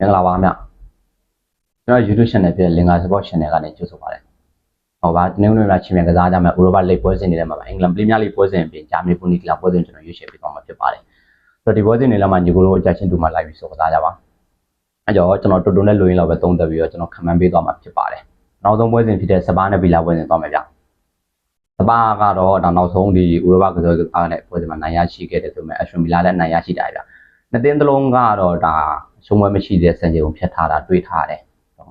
မင်္ဂလာပါခင်ဗျကျွန်တော် YouTube channel ဖြစ်တဲ့ Linga Sport Channel ကနေကြိုဆိုပါရစေဟောပါဒီနေ့နေ့မှာချင်းမြန်ကစားကြမယ်ဥရောပလိဂ်ပွဲစဉ်တွေထဲမှာအင်္ဂလန်ပရီးမီးယားလိဂ်ပွဲစဉ်အပြင်ဂျာမနီဘွန်ဒစ်ကလာပွဲစဉ်ကျွန်တော်ရွေးချယ်ပေးသွားမှာဖြစ်ပါတယ်ဆိုတော့ဒီပွဲစဉ်တွေလည်းမှာညီကိုတို့အကြချင်းတူမှာလိုက်ပြီးဆိုကစားကြပါအဲကြောကျွန်တော်တူတူနဲ့လူရင်းလောက်ပဲသုံးသက်ပြီးတော့ကျွန်တော်ခံမှန်းပေးသွားမှာဖြစ်ပါတယ်နောက်ဆုံးပွဲစဉ်ဖြစ်တဲ့စပါးနဲ့ဘီလာပွဲစဉ်သွားမယ်ဗျစပါးကတော့ဒါနောက်ဆုံးဒီဥရောပကစားကစားတဲ့ပွဲစဉ်မှာနိုင်ရရှိခဲ့တယ်ဆိုပေမဲ့အရှင်မီလာလည်းနိုင်ရရှိတာဗျနှစ်သင်းသလုံးကတော့ဒါ ရှုံးပွဲမရှိတဲ့စံချိန်ကိုဖျက်ထားတာတွေးထားတယ်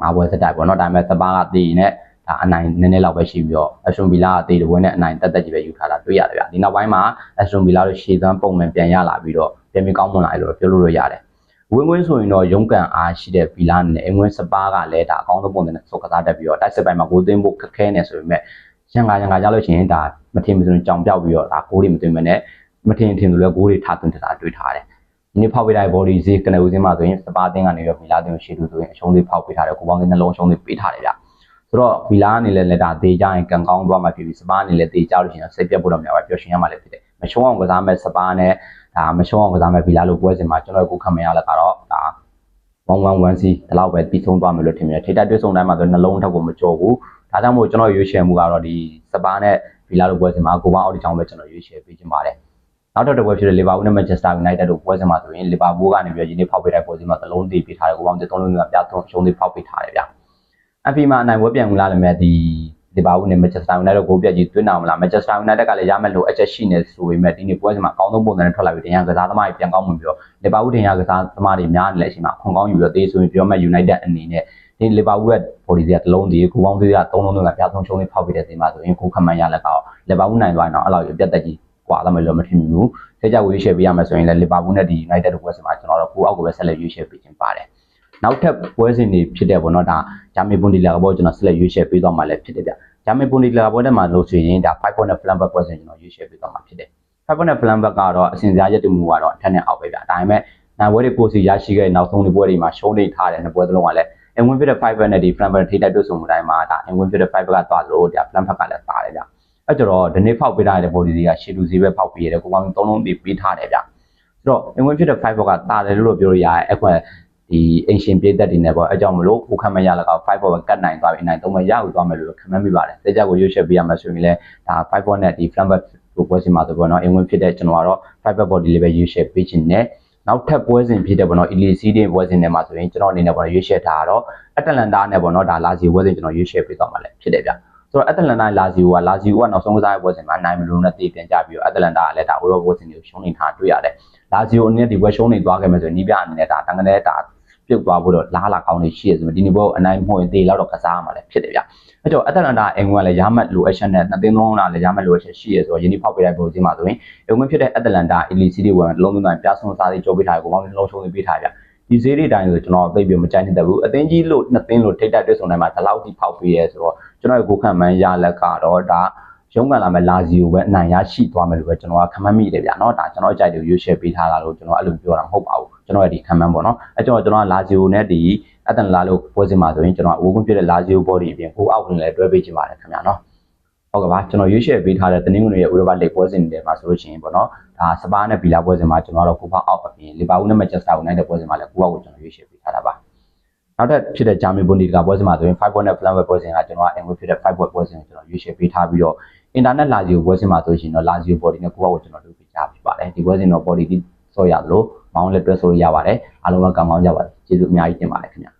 ငါးပွဲစတိုက်ပေါ့နော်ဒါပေမဲ့စပါးကတည်နဲ့ဒါအနိုင်နည်းနည်းလောက်ပဲရှိပြီးတော့အရှင်ဗီလာကတည်တဲ့ဝင်နဲ့အနိုင်တက်တက်ကြီးပဲယူထားတာတွေ့ရတယ်ဗျဒီနောက်ပိုင်းမှာအရှင်ဗီလာတို့ရှေ့သန်းပုံမှန်ပြန်ရလာပြီးတော့ပြန်ပြီးကောင်းမွန်လာတယ်လို့ပြောလို့ရရတယ်ဝင်းဝင်းဆိုရင်တော့ရုံးကန်အားရှိတဲ့ဗီလာနဲ့အင်ဝင်းစပါးကလည်းဒါအကောင်းဆုံးပုံစံနဲ့စုပ်ကစားတတ်ပြီးတော့တိုက်စစ်ပိုင်းမှာဂိုးသွင်းဖို့ခက်ခဲနေဆိုပေမဲ့ရန်ကာရန်ကာကြလို့ရှိရင်ဒါမထင်မစင်ကြောင်ပြောက်ပြီးတော့ဒါဂိုးတွေမသွင်းမနဲ့မထင်ထင်လို့လည်းဂိုးတွေထားသွင်းတတာတွေ့ထားတယ် ဒီနေ့ဖောက်ပေးတဲ့ body ဈေးကနေဦးစင်းမှာဆိုရင်စပါးတင်းကနေပြီးတော့ဗီလာတင်းကိုရှေ့တူဆိုရင်အရှုံးလေးဖောက်ပေးထားတယ်ကိုပေါင်းလေးနှလုံးအရှုံးလေးပေးထားတယ်ဗျဆိုတော့ဗီလာအနေနဲ့လည်းဒါဒေးကြရင်ကံကောင်းသွားမှဖြစ်ပြီးစပါးအနေနဲ့ဒေးကြလို့ရှိရင်စိတ်ပြတ်ဖို့တော့မရပါဘူးပျော်ရွှင်ရမှလည်းဖြစ်တယ်မရှုံးအောင်ကစားမဲ့စပါးနဲ့ဒါမရှုံးအောင်ကစားမဲ့ဗီလာလိုပွဲစဉ်မှာကျွန်တော်ကိုခံမရလည်းကတော့ဒါ1110စီဒီလောက်ပဲပြီးဆုံးသွားမယ်လို့ထင်တယ်ထိတိုက်တွဲဆုံတိုင်းမှာဆိုနှလုံးထက်ကိုမကြော်ဘူးဒါကြောင့်မို့ကျွန်တော်ရွေးချယ်မှုကတော့ဒီစပါးနဲ့ဗီလာလိုပွဲစဉ်မှာကိုပေါင်းအော်ဒီချောင်းပဲကျွန်တော်ရွေးချယ်ပေးခြင်းပါတယ် နောက်တစ်ပွဲဖြစ်တဲ့လီဗာပူးနဲ့မန်ချက်စတာယူနိုက်တက်တို့ပွဲစဉ်မှာဆိုရင်လီဗာပူးကနေပြီးဒီနေ့ဖောက်ပေးတဲ့ပွဲစဉ်မှာသလုံးသေးပေးထားတယ်ကိုပေါင်းသုံးလုံးကပြသုံးရှုံးသေးဖောက်ပေးထားတယ်ဗျအဖီမှာအနိုင်ပွဲပြန်ဝင်လာလည်းမဲ့ဒီလီဗာပူးနဲ့မန်ချက်စတာယူနိုက်တက်ကိုပြက်ကြီးသွင်းအောင်မလားမန်ချက်စတာယူနိုက်တက်ကလည်းရမယ်လို့အချက်ရှိနေဆိုပေမဲ့ဒီနေ့ပွဲစဉ်မှာအကောင်းဆုံးပုံစံနဲ့ထွက်လာပြီးတင်ရကစားသမားတွေပြန်ကောင်းဝင်ပြီးတော့လီဗာပူးတင်ရကစားသမားတွေများနေတဲ့အချိန်မှာခွန်ကောင်းယူပြီးတော့တေးဆိုရင်ပြောမဲ့ယူနိုက်တက်အနေနဲ့ဒီလီဗာပူးရဲ့ body တွေကတစ်လုံးတည်းကိုပေါင်းသေးတာ၃လုံးလုံးကပြသုံးရှုံးလေးဖောက်ပေးတဲ့စီမှာဆိုရင်ကိုခမှန်ရလက်ကောလီဗာပူးနိုင်သွားရင်တော့အဲ့လောက်ရပြတ်တက်ကြီး ကွာလာမယ်လို့မထင်ဘူး။ဆက်ကြဝေးရှယ်ပေးရမယ်ဆိုရင်လည်းလီဗာပူးနဲ့ဒီ United တို့ပွဲစဉ်မှာကျွန်တော်တို့ကိုအောက်ကိုပဲဆက်လက်ရွေးရှယ်ပေးခြင်းပါတယ်။နောက်ထပ်ပွဲစဉ်တွေဖြစ်တဲ့ပေါ့နော်ဒါဂျာမနီဘွန်ဒီလာကဘောကျွန်တော်ဆက်လက်ရွေးရှယ်ပေးသွားမှာလည်းဖြစ်တယ်ဗျ။ဂျာမနီဘွန်ဒီလာကဘောထဲမှာလို့ဆိုရင်ဒါ5 point နဲ့ Flanberg ပွဲစဉ်ကျွန်တော်ရွေးရှယ်ပေးသွားမှာဖြစ်တယ်။5 point နဲ့ Flanberg ကတော့အစဉ်စရာရက်တူမှုကတော့အထက်နဲ့အောက်ပဲဗျ။ဒါပေမဲ့နိုင်ပွဲတွေကိုစီရရှိခဲ့နောက်ဆုံးဒီပွဲတွေမှာရှုံးနေထားတဲ့နှစ်ပွဲသလုံးကလည်းအင်ဝင်းဖြစ်တဲ့5နဲ့ဒီ Flanberg ထိတိုက်တွေ့ဆုံမှုတိုင်းမှာဒါအင်ဝင်းဖြစ်တဲ့5ကသွားလို့ဒါ Flanberg ကလည်းပါတယ်ဗျ။ အဲ့ကြတော့ဒီနေ့ဖောက်ပေးထားတဲ့ body တွေကရှေ့လူစည်းပဲဖောက်ပေးရတယ်ကိုပေါင်းသုံးလုံးပေးပေးထားတယ်ဗျဆိုတော့အင်ဝင်ဖြစ်တဲ့5ဘောကတာတယ်လို့ပြောလို့ရတယ်အဲ့ခွက်ဒီအင်ရှင်ပြည့်သက်တွေနဲ့ပေါ့အဲ့ကြောင့်မလို့ကိုခံမရလကော5ဘောကကတ်နိုင်သွားပြီနိုင်သုံးမရဘူးသွားမယ်လို့ခံမှန်းမိပါတယ်တေချာကိုရွေးချက်ပေးရမှာဆိုရင်လည်းဒါ5ဘောနဲ့ဒီ flamber ကိုပွဲစီမှာဆိုပေါ့နော်အင်ဝင်ဖြစ်တဲ့ကျွန်တော်ကတော့ fiber body လေးပဲရွေးချက်ပေးခြင်းနဲ့နောက်ထပ်ပွဲစဉ်ဖြစ်တဲ့ပေါ့နော် ELC တွေပွဲစဉ်တွေမှာဆိုရင်ကျွန်တော်အနေနဲ့ပေါ့နော်ရွေးချက်ထားတော့အတလန်တာနဲ့ပေါ့နော်ဒါလာစီပွဲစဉ်ကျွန်တော်ရွေးချက်ပေးသွားမှာလည်းဖြစ်တယ်ဗျ ဆိုတော့အတလန်တာလာစီကိုကလာစီကိုကနောက်ဆုံးကစားတဲ့ပွဲစဉ်မှာနိုင်မလို့နဲ့တည်ပြန်ကြပြီးတော့အတလန်တာကလည်းဒါဝေရောပွဲစဉ်တွေကိုရှုံးနေထားတွေ့ရတယ်လာစီယိုအနေနဲ့ဒီပွဲရှုံးနေသွားခဲ့မယ်ဆိုရင်နီးပြအနေနဲ့ဒါတန်ကနေဒါပြုတ်သွားဖို့တော့လားလာကောင်းနေရှိရဆိုဒီနေ့ဘောအနိုင်မဟုတ်ရင်တေလောက်တော့ကစားမှာလည်းဖြစ်တယ်ဗျအဲ့တော့အတလန်တာအင်ကွန်ကလည်းရမတ်လိုအက်ရှင်နဲ့နှစ်သိန်းသုံးလုံးလည်းရမတ်လိုအက်ရှင်ရှိရဆိုတော့ယင်းဒီဖောက်ပေးတဲ့ပုံစံမှာဆိုရင်အင်ကွန်ဖြစ်တဲ့အတလန်တာအီလီစီတွေဝင်လုံးလုံးတိုင်းပြဆုံးစားသေးကြိုးပေးထားကိုပေါင်းလုံးရှုံးပေးထားကြ ဒီဈေးတွေတိုင်းဆိုကျွန်တော်သိပြီးမကြိုက်နေတဲ့ဘူးအသင်းကြီးလို့နှစ်သိန်းလို့ထိတ်တက်တွေ့ဆုံတိုင်းမှာဒီလောက်ထိဖောက်ပေးရဲဆိုတော့ကျွန်တော်ကိုခံမှန်းရလက်ကတော့ဒါရုံးကန်လာမဲ့လာစီကိုပဲအနိုင်ရရှိသွားမယ်လို့ပဲကျွန်တော်ကခံမှန်းမိတယ်ဗျာเนาะဒါကျွန်တော်အကြိုက်တွေရွေးချယ်ပေးထားတာလို့ကျွန်တော်အဲ့လိုပြောတာမဟုတ်ပါဘူးကျွန်တော်ရဲ့ဒီခံမှန်းပေါ့เนาะအဲကျွန်တော်ကျွန်တော်ကလာစီကိုနဲ့ဒီအတန်လာလို့ပွဲစဉ်မှာဆိုရင်ကျွန်တော်အဝုန်းကွင်းပြတဲ့လာစီကို body အပြင်ကိုအောက်ဝင်လည်းတွဲပေးချင်ပါတယ်ခင်ဗျာเนาะ ဟုတ်ကဲ့ပါကျွန်တော်ရွေးချယ်ပေးထားတဲ့တင်းငွေရဲ့ဥရောပလိပွဲစဉ်တွေမှာဆိုလို့ရှိရင်ပေါ့နော်ဒါစပါးနဲ့ဘီလာပွဲစဉ်မှာကျွန်တော်တို့ကိုဖောက်အောက်အပြင်လီဗာပူးနဲ့မန်ချက်စတာယူနိုက်တက်ပွဲစဉ်မှာလည်းကိုအောက်ကိုကျွန်တော်ရွေးချယ်ပေးထားတာပါနောက်ထပ်ဖြစ်တဲ့ဂျာမနီဘွန်ဒီဂါပွဲစဉ်မှာဆိုရင်5 point နဲ့ Flanber ပွဲစဉ်ကကျွန်တော်ကအင်ဝေးဖြစ်တဲ့5 point ပွဲစဉ်ကိုကျွန်တော်ရွေးချယ်ပေးထားပြီးတော့ internet လာဂျီယိုပွဲစဉ်မှာဆိုရှင်တော့လာဂျီယို body နဲ့ကိုအောက်ကိုကျွန်တော်လုပ်ပေးချဖြစ်ပါတယ်ဒီပွဲစဉ်တော့ body ဒီဆော့ရလို့မောင်းလက်တွဲဆိုရရပါတယ်အားလုံးကကောင်းကောင်းကြပါတယ်ကျေးဇူးအများကြီးတင်ပါတယ်ခင်ဗျာ